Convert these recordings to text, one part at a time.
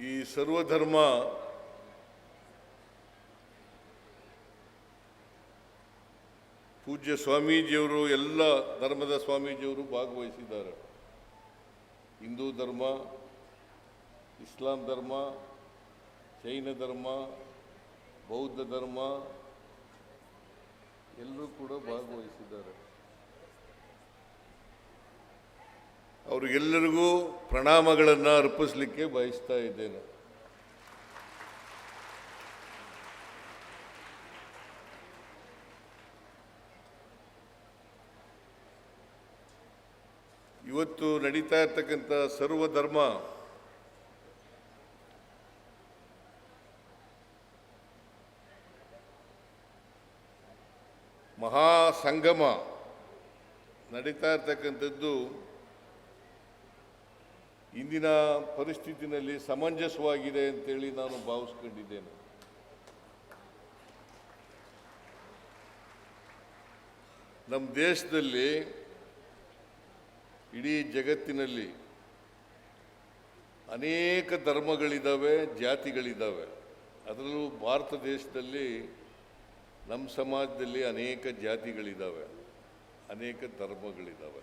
ಈ ಸರ್ವಧರ್ಮ ಪೂಜ್ಯ ಸ್ವಾಮೀಜಿಯವರು, ಎಲ್ಲ ಧರ್ಮದ ಸ್ವಾಮೀಜಿಯವರು ಭಾಗವಹಿಸಿದ್ದಾರೆ. ಹಿಂದೂ ಧರ್ಮ, ಇಸ್ಲಾಂ ಧರ್ಮ, ಜೈನ ಧರ್ಮ, ಬೌದ್ಧ ಧರ್ಮ, ಎಲ್ಲರೂ ಕೂಡ ಭಾಗವಹಿಸಿದ್ದಾರೆ. ಅವರಿಗೆಲ್ಲರಿಗೂ ಪ್ರಣಾಮಗಳನ್ನು ಅರ್ಪಿಸಲಿಕ್ಕೆ ಬಯಸ್ತಾ ಇದ್ದೇನೆ. ಇವತ್ತು ನಡೀತಾ ಇರ್ತಕ್ಕಂಥ ಸರ್ವಧರ್ಮ ಮಹಾಸಂಗಮ ನಡೀತಾ ಇರ್ತಕ್ಕಂಥದ್ದು ಇಂದಿನ ಪರಿಸ್ಥಿತಿನಲ್ಲಿ ಸಮಂಜಸವಾಗಿದೆ ಅಂತೇಳಿ ನಾನು ಭಾವಿಸ್ಕೊಂಡಿದ್ದೇನೆ. ನಮ್ಮ ದೇಶದಲ್ಲಿ ಇಡೀ ಜಗತ್ತಿನಲ್ಲಿ ಅನೇಕ ಧರ್ಮಗಳಿದ್ದಾವೆ, ಜಾತಿಗಳಿದ್ದಾವೆ. ಅದರಲ್ಲೂ ಭಾರತ ದೇಶದಲ್ಲಿ ನಮ್ಮ ಸಮಾಜದಲ್ಲಿ ಅನೇಕ ಜಾತಿಗಳಿದ್ದಾವೆ, ಅನೇಕ ಧರ್ಮಗಳಿದ್ದಾವೆ.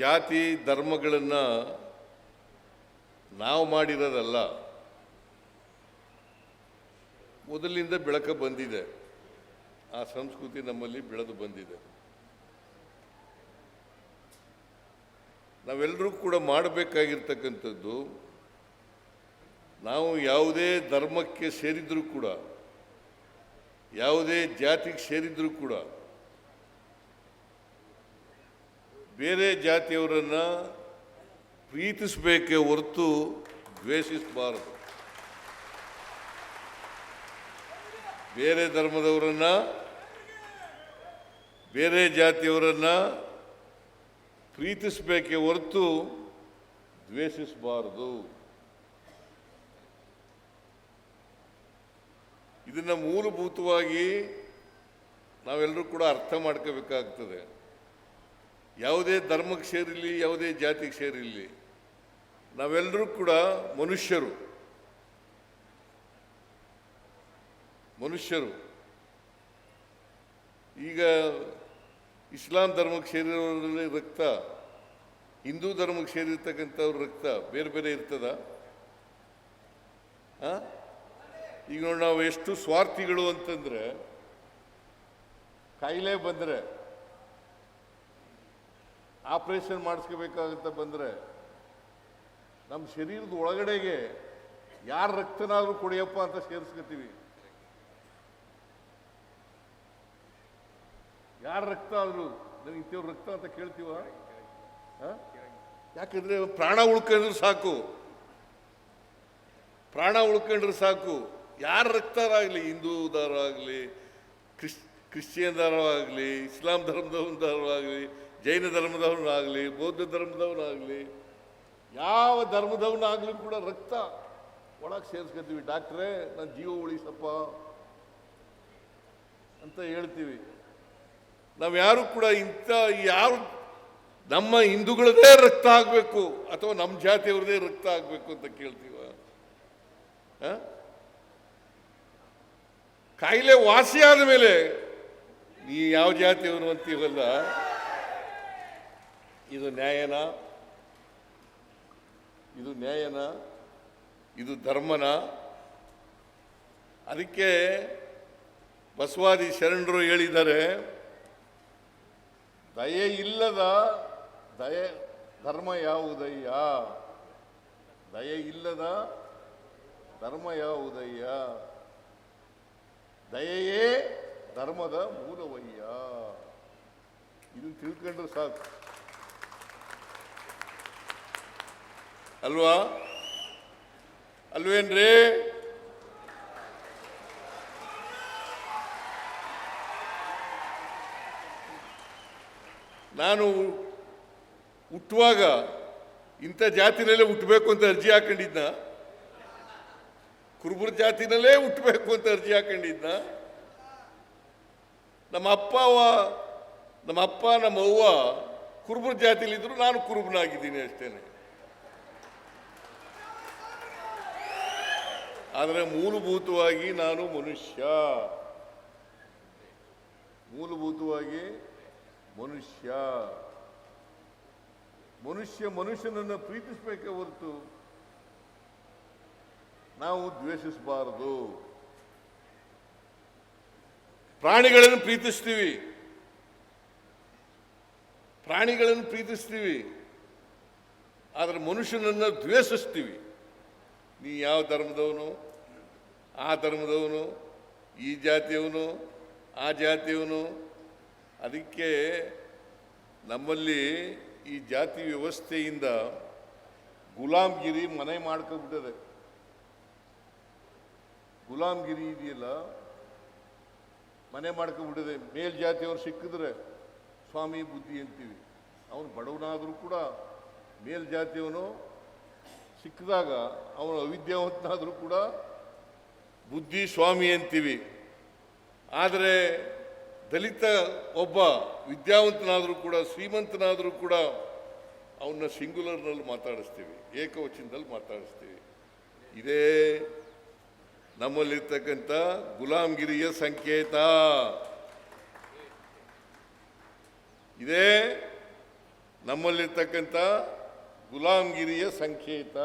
ಜಾತಿ ಧರ್ಮಗಳನ್ನು ನಾವು ಮಾಡಿರೋದಲ್ಲ, ಮೊದಲಿಂದ ಬೆಳಕ ಬಂದಿದೆ. ಆ ಸಂಸ್ಕೃತಿ ನಮ್ಮಲ್ಲಿ ಬೆಳೆದು ಬಂದಿದೆ. ನಾವೆಲ್ಲರೂ ಕೂಡ ಮಾಡಬೇಕಾಗಿರ್ತಕ್ಕಂಥದ್ದು, ನಾವು ಯಾವುದೇ ಧರ್ಮಕ್ಕೆ ಸೇರಿದರೂ ಕೂಡ, ಯಾವುದೇ ಜಾತಿಗೆ ಸೇರಿದರೂ ಕೂಡ ಬೇರೆ ಜಾತಿಯವರನ್ನು ಪ್ರೀತಿಸಬೇಕೇ ಹೊರತು ದ್ವೇಷಿಸಬಾರದು. ಬೇರೆ ಧರ್ಮದವರನ್ನು, ಬೇರೆ ಜಾತಿಯವರನ್ನು ಪ್ರೀತಿಸಬೇಕೇ ಹೊರತು ದ್ವೇಷಿಸಬಾರದು. ಇದನ್ನು ಮೂಲಭೂತವಾಗಿ ನಾವೆಲ್ಲರೂ ಕೂಡ ಅರ್ಥ ಮಾಡ್ಕೋಬೇಕಾಗ್ತದೆ. ಯಾವುದೇ ಧರ್ಮಕ್ಕೆ ಸೇರಿರಲಿ, ಯಾವುದೇ ಜಾತಿಗೆ ಸೇರಿರಲಿ ನಾವೆಲ್ಲರೂ ಕೂಡ ಮನುಷ್ಯರು. ಮನುಷ್ಯರು. ಈಗ ಇಸ್ಲಾಂ ಧರ್ಮಕ್ಕೆ ಸೇರಿರೋರಲ್ಲಿ ರಕ್ತ, ಹಿಂದೂ ಧರ್ಮಕ್ಕೆ ಸೇರಿರ್ತಕ್ಕಂಥವ್ರ ರಕ್ತ ಬೇರೆ ಬೇರೆ ಇರ್ತದ? ಈಗ ನಾವು ಎಷ್ಟು ಸ್ವಾರ್ಥಿಗಳು ಅಂತಂದರೆ, ಕಾಯಿಲೆ ಬಂದರೆ ಆಪರೇಷನ್ ಮಾಡಿಸ್ಕೋಬೇಕಾಗುತ್ತೆ ಬಂದರೆ ನಮ್ಮ ಶರೀರದ ಒಳಗಡೆಗೆ ಯಾರ ರಕ್ತನಾದರೂ ಕೊಡಿಯಪ್ಪ ಅಂತ ಸೇರಿಸ್ಕೊತೀವಿ. ಯಾರ ರಕ್ತ ಆದರೂ, ನನಗೆ ಇಂಥವ್ರ ರಕ್ತ ಅಂತ ಕೇಳ್ತೀವ? ಯಾಕಂದ್ರೆ ಪ್ರಾಣ ಉಳ್ಕೊಂಡ್ರೆ ಸಾಕು. ಪ್ರಾಣ ಉಳ್ಕೊಂಡ್ರೆ ಸಾಕು. ಯಾರ ರಕ್ತರಾಗಲಿ? ಕ್ರಿಶ್ ಕ್ರಿಶ್ಚಿಯನ್ ದಾರವಾಗಲಿ ಇಸ್ಲಾಂ ಧರ್ಮದವರಾಗಲಿ ಜೈನ ಧರ್ಮದವನಾಗಲಿ, ಬೌದ್ಧ ಧರ್ಮದವನಾಗಲಿ, ಯಾವ ಧರ್ಮದವನಾಗಲಿ ಕೂಡ ರಕ್ತ ಒಳಗೆ ಸೇರಿಸ್ಕೊತೀವಿ. ಡಾಕ್ಟ್ರೇ ನನ್ನ ಜೀವ ಉಳಿಸಪ್ಪ ಅಂತ ಹೇಳ್ತೀವಿ. ನಾವು ಯಾರು ಕೂಡ ಇಂಥ ಯಾರು ನಮ್ಮ ಹಿಂದೂಗಳದೇ ರಕ್ತ ಆಗಬೇಕು ಅಥವಾ ನಮ್ಮ ಜಾತಿಯವ್ರದೇ ರಕ್ತ ಆಗಬೇಕು ಅಂತ ಕೇಳ್ತೀವ? ಕಾಯಿಲೆ ವಾಸಿ ಆದ ಮೇಲೆ ನೀ ಯಾವ ಜಾತಿಯವರು ಅಂತೀವಲ್ಲ? ಇದು ನ್ಯಾಯನ? ಇದು ನ್ಯಾಯನ? ಇದು ಧರ್ಮನ? ಅದಕ್ಕೆ ಬಸವಾದಿ ಶರಣರು ಹೇಳಿದ್ದಾರೆ ದಯೆ ಇಲ್ಲದ ದಯೆ, ಧರ್ಮ ಯಾವುದಯ್ಯ? ದಯೆ ಇಲ್ಲದ ಧರ್ಮ ಯಾವುದಯ್ಯ? ದಯೆಯೇ ಧರ್ಮದ ಮೂಲವಯ್ಯ? ಇದು ತಿಳ್ಕೊಂಡ್ರೆ ಸಾಕು. ಅಲ್ವಾ? ಅಲ್ವೇನ್ರಿ? ನಾನು ಹುಟ್ಟುವಾಗ ಇಂಥ ಜಾತಿನಲ್ಲೇ ಹುಟ್ಟಬೇಕು ಅಂತ ಅರ್ಜಿ ಹಾಕೊಂಡಿದ್ನ? ಕುರುಬರ ಜಾತಿನಲ್ಲೇ ಹುಟ್ಟಬೇಕು ಅಂತ ಅರ್ಜಿ ಹಾಕೊಂಡಿದ್ನ? ನಮ್ಮ ಅಪ್ಪ ನಮ್ಮ ಅಪ್ಪ, ನಮ್ಮ ಅವ್ವ ಕುರುಬರ ಜಾತಿಲಿದ್ರು ನಾನು ಕುರುಬನಾಗಿದ್ದೀನಿ ಅಷ್ಟೇನೆ. ಆದರೆ ಮೂಲಭೂತವಾಗಿ ನಾನು ಮನುಷ್ಯ. ಮೂಲಭೂತವಾಗಿ ಮನುಷ್ಯ. ಮನುಷ್ಯ ಮನುಷ್ಯನನ್ನು ಪ್ರೀತಿಸಬೇಕೇ ಹೊರತು ನಾವು ದ್ವೇಷಿಸಬಾರದು. ಪ್ರಾಣಿಗಳನ್ನು ಪ್ರೀತಿಸ್ತೀವಿ. ಪ್ರಾಣಿಗಳನ್ನು ಪ್ರೀತಿಸ್ತೀವಿ. ಆದರೆ ಮನುಷ್ಯನನ್ನು ದ್ವೇಷಿಸ್ತೀವಿ. ನೀ ಯಾವ ಧರ್ಮದವನು? ಆ ಧರ್ಮದವನು? ಈ ಜಾತಿಯವನು? ಆ ಜಾತಿಯವನು? ಅದಕ್ಕೆ ನಮ್ಮಲ್ಲಿ ಈ ಜಾತಿ ವ್ಯವಸ್ಥೆಯಿಂದ ಗುಲಾಮ್ಗಿರಿ ಮನೆ ಮಾಡ್ಕೊಂಡ್ಬಿಟ್ಟದೆ ಗುಲಾಮ್ಗಿರಿ ಇದೆಯಲ್ಲ, ಮನೆ ಮಾಡ್ಕೊಂಡ್ಬಿಟ್ಟಿದೆ ಮೇಲ್ಜಾತಿಯವ್ರು ಸಿಕ್ಕಿದ್ರೆ ಸ್ವಾಮಿ ಬುದ್ಧಿ ಅಂತೀವಿ. ಅವನು ಬಡವನಾದರೂ ಕೂಡ ಮೇಲ್ಜಾತಿಯವನು ಸಿಕ್ಕಿದಾಗ ಅವನು ಅವಿದ್ಯಾವಂತನಾದರೂ ಕೂಡ ಬುದ್ಧಿ ಸ್ವಾಮಿ ಅಂತೀವಿ. ಆದರೆ ದಲಿತ ಒಬ್ಬ ವಿದ್ಯಾವಂತನಾದರೂ ಕೂಡ, ಶ್ರೀಮಂತನಾದರೂ ಕೂಡ ಅವನ್ನ ಸಿಂಗ್ಯುಲರ್ನಲ್ಲಿ ಮಾತಾಡಿಸ್ತೀವಿ. ಏಕವಚನದಲ್ಲಿ ಮಾತಾಡಿಸ್ತೀವಿ. ಇದೇ ನಮ್ಮಲ್ಲಿರ್ತಕ್ಕಂಥ ಗುಲಾಮಗಿರಿಯ ಸಂಕೇತ. ಇದೇ ನಮ್ಮಲ್ಲಿರ್ತಕ್ಕಂಥ ಗುಲಾಮ್ಗಿರಿಯ ಸಂಕೇತ.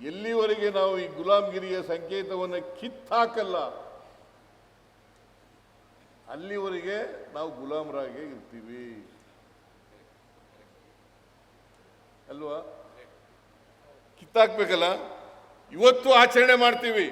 ಎಲ್ಲಿವರೆಗೆ ನಾವು ಈ ಗುಲಾಮ್ಗಿರಿಯ ಸಂಕೇತವನ್ನು ಕಿತ್ತಾಕಲ್ಲ, ಅಲ್ಲಿವರೆಗೆ ನಾವು ಗುಲಾಮರಾಗೇ ಇರ್ತೀವಿ. ಅಲ್ವಾ? ಕಿತ್ತಾಕ್ಬೇಕಲ್ಲ? ಇವತ್ತು ಆಚರಣೆ ಮಾಡ್ತೀವಿ?